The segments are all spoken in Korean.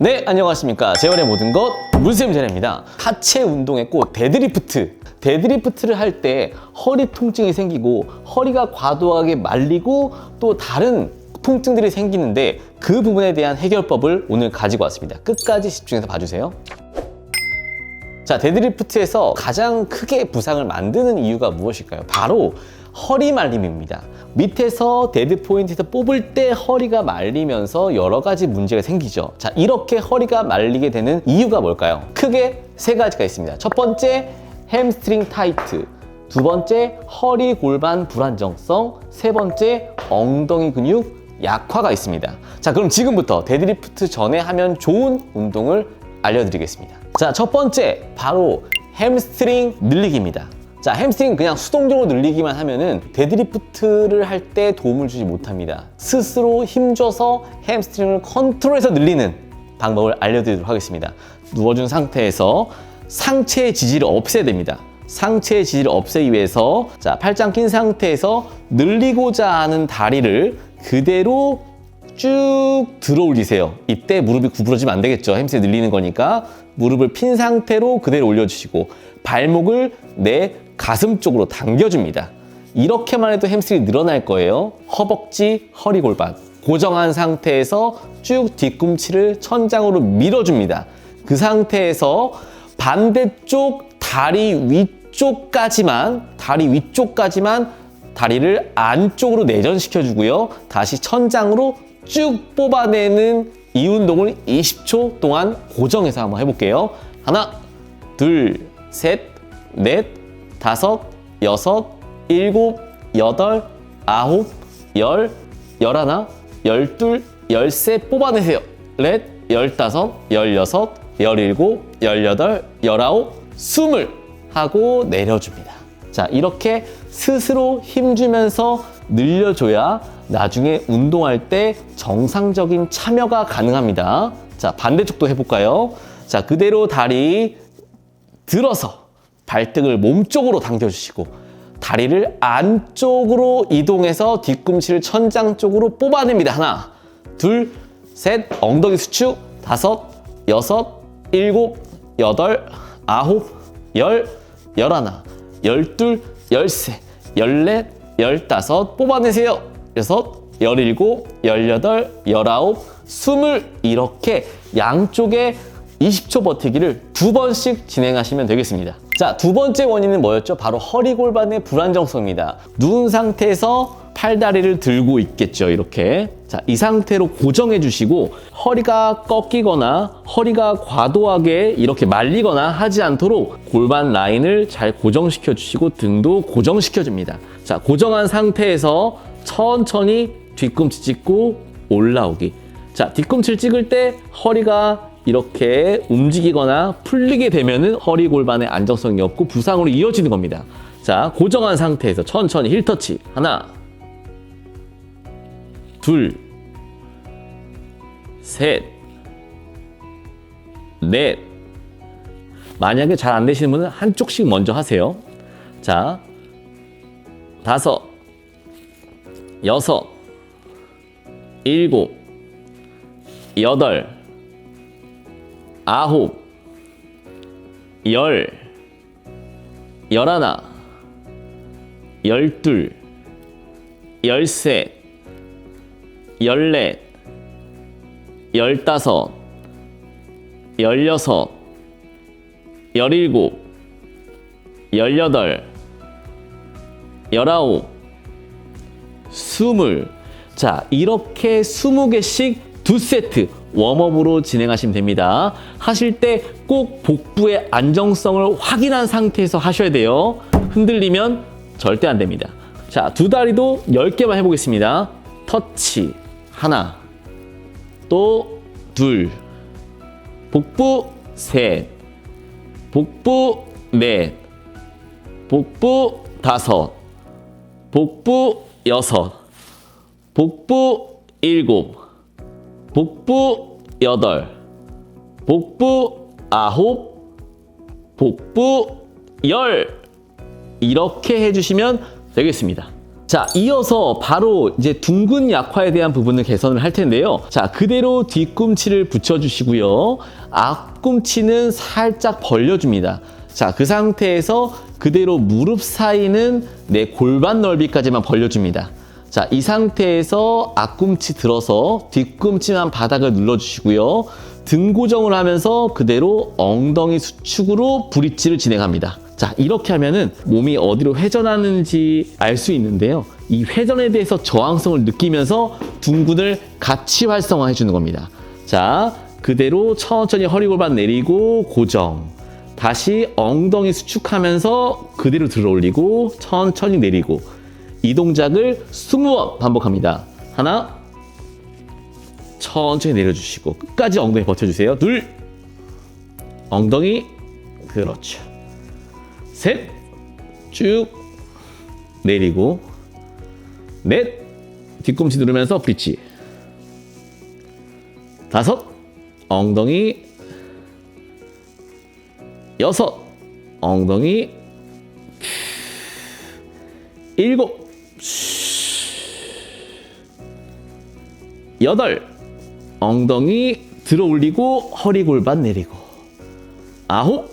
네, 안녕하십니까. 재활의 모든 것 물쌤 전입니다. 하체 운동의 꽃 데드리프트. 데드리프트를 할 때 허리 통증이 생기고 허리가 과도하게 말리고 또 다른 통증들이 생기는데 그 부분에 대한 해결법을 오늘 가지고 왔습니다. 끝까지 집중해서 봐주세요. 자, 데드리프트에서 가장 크게 부상을 만드는 이유가 무엇일까요? 바로 허리 말림입니다. 밑에서 데드 포인트에서 뽑을 때 허리가 말리면서 여러 가지 문제가 생기죠. 자, 이렇게 허리가 말리게 되는 이유가 뭘까요? 크게 세 가지가 있습니다. 첫 번째, 햄스트링 타이트. 두 번째, 허리 골반 불안정성. 세 번째, 엉덩이 근육 약화가 있습니다. 자, 그럼 지금부터 데드리프트 전에 하면 좋은 운동을 알려드리겠습니다. 자, 첫 번째, 바로 햄스트링 늘리기입니다. 자, 햄스트링 그냥 수동적으로 늘리기만 하면은 데드리프트를 할 때 도움을 주지 못합니다. 스스로 힘줘서 햄스트링을 컨트롤해서 늘리는 방법을 알려드리도록 하겠습니다. 누워준 상태에서 상체의 지지를 없애야 됩니다. 상체의 지지를 없애기 위해서 자, 팔짱 낀 상태에서 늘리고자 하는 다리를 그대로 쭉 들어 올리세요. 이때 무릎이 구부러지면 안 되겠죠. 햄스트링 늘리는 거니까 무릎을 핀 상태로 그대로 올려주시고 발목을 내 가슴 쪽으로 당겨줍니다. 이렇게만 해도 햄스트링이 늘어날 거예요. 허벅지, 허리 골반 고정한 상태에서 쭉 뒤꿈치를 천장으로 밀어줍니다. 그 상태에서 반대쪽 다리 위쪽까지만 다리 위쪽까지만 다리를 안쪽으로 내전시켜 주고요. 다시 천장으로 쭉 뽑아내는 이 운동을 20초 동안 고정해서 한번 해볼게요. 하나, 둘, 셋, 넷, 다섯, 여섯, 일곱, 여덟, 아홉, 열, 열하나, 열둘, 열세 뽑아내세요. 넷, 열다섯, 열여섯, 열일곱, 열여덟, 열아홉, 스물 하고 내려줍니다. 자, 이렇게 스스로 힘주면서 늘려줘야 나중에 운동할 때 정상적인 참여가 가능합니다. 자, 반대쪽도 해볼까요? 자, 그대로 다리 들어서 발등을 몸쪽으로 당겨주시고 다리를 안쪽으로 이동해서 뒤꿈치를 천장 쪽으로 뽑아냅니다. 하나, 둘, 셋, 엉덩이 수축, 다섯, 여섯, 일곱, 여덟, 아홉, 열, 열하나, 열둘, 열세, 열넷, 열다섯 뽑아내세요. 여섯, 열일곱, 열여덟, 열아홉, 스물 이렇게 양쪽에 20초 버티기를 두 번씩 진행하시면 되겠습니다. 자, 두 번째 원인은 뭐였죠? 바로 허리 골반의 불안정성입니다. 누운 상태에서 팔다리를 들고 있겠죠, 이렇게. 자, 이 상태로 고정해 주시고 허리가 꺾이거나 허리가 과도하게 이렇게 말리거나 하지 않도록 골반 라인을 잘 고정시켜 주시고 등도 고정시켜 줍니다. 자, 고정한 상태에서 천천히 뒤꿈치 찍고 올라오기. 자, 뒤꿈치를 찍을 때 허리가 이렇게 움직이거나 풀리게 되면은 허리 골반의 안정성이 없고 부상으로 이어지는 겁니다. 자, 고정한 상태에서 천천히 힐 터치. 하나, 둘, 셋, 넷. 만약에 잘 안 되시는 분은 한쪽씩 먼저 하세요. 자, 다섯, 여섯, 일곱, 여덟, 아홉, 열, 열하나, 열둘, 열셋, 열넷, 열다섯, 열여섯, 열일곱, 열여덟, 열아홉, 스물. 자, 이렇게 스무 개씩 두 세트 웜업으로 진행하시면 됩니다. 하실 때 꼭 복부의 안정성을 확인한 상태에서 하셔야 돼요. 흔들리면 절대 안 됩니다. 자, 두 다리도 10개만 해보겠습니다. 터치. 하나. 또 둘. 복부 셋. 복부 넷. 복부 다섯. 복부 여섯. 복부 일곱. 복부 여덟. 복부 아홉. 복부 열. 이렇게 해주시면 되겠습니다. 자, 이어서 바로 이제 둥근 약화에 대한 부분을 개선을 할 텐데요. 자, 그대로 뒤꿈치를 붙여주시고요. 앞꿈치는 살짝 벌려줍니다. 자, 그 상태에서 그대로 무릎 사이는 내 골반 넓이까지만 벌려줍니다. 자, 이 상태에서 앞꿈치 들어서 뒤꿈치만 바닥을 눌러주시고요. 등 고정을 하면서 그대로 엉덩이 수축으로 브릿지를 진행합니다. 자, 이렇게 하면은 몸이 어디로 회전하는지 알 수 있는데요. 이 회전에 대해서 저항성을 느끼면서 둥근을 같이 활성화해 주는 겁니다. 자, 그대로 천천히 허리 골반 내리고 고정. 다시 엉덩이 수축하면서 그대로 들어 올리고 천천히 내리고 이 동작을 20번 반복합니다. 하나, 천천히 내려주시고 끝까지 엉덩이 버텨주세요. 둘, 엉덩이 그렇죠. 셋, 쭉 내리고 넷, 뒤꿈치 누르면서 브릿지 다섯, 엉덩이 여섯, 엉덩이. 일곱, 여덟, 엉덩이 들어 올리고 허리 골반 내리고. 아홉,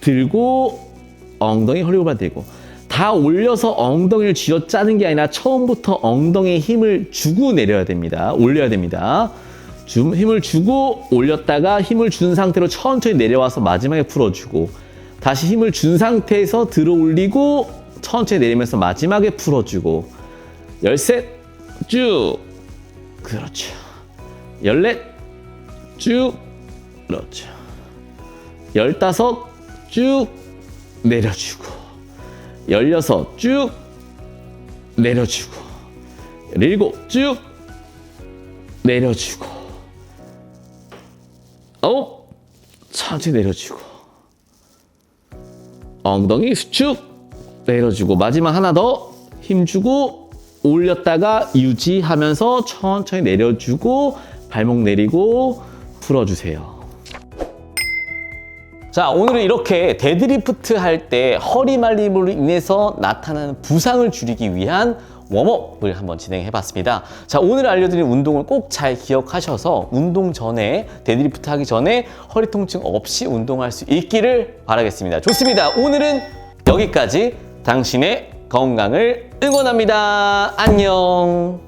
들고 엉덩이 허리 골반 내리고. 다 올려서 엉덩이를 쥐어 짜는 게 아니라 처음부터 엉덩이에 힘을 주고 내려야 됩니다. 올려야 됩니다. 줌 힘을 주고 올렸다가 힘을 준 상태로 천천히 내려와서 마지막에 풀어주고 다시 힘을 준 상태에서 들어 올리고 천천히 내리면서 마지막에 풀어주고 열셋 쭉. 그렇죠. 열넷 쭉. 그렇죠. 열다섯 쭉. 내려주고 열여섯 쭉. 내려주고 열일곱 쭉. 내려주고 아홉 천천히 내려주고 엉덩이 수축 내려주고 마지막 하나 더 힘주고 올렸다가 유지하면서 천천히 내려주고 발목 내리고 풀어주세요. 자, 오늘은 이렇게 데드리프트 할 때 허리 말림으로 인해서 나타나는 부상을 줄이기 위한 웜업을 한번 진행해 봤습니다. 자, 오늘 알려드린 운동을 꼭 잘 기억하셔서 운동 전에, 데드리프트 하기 전에 허리 통증 없이 운동할 수 있기를 바라겠습니다. 좋습니다. 오늘은 여기까지 당신의 건강을 응원합니다. 안녕.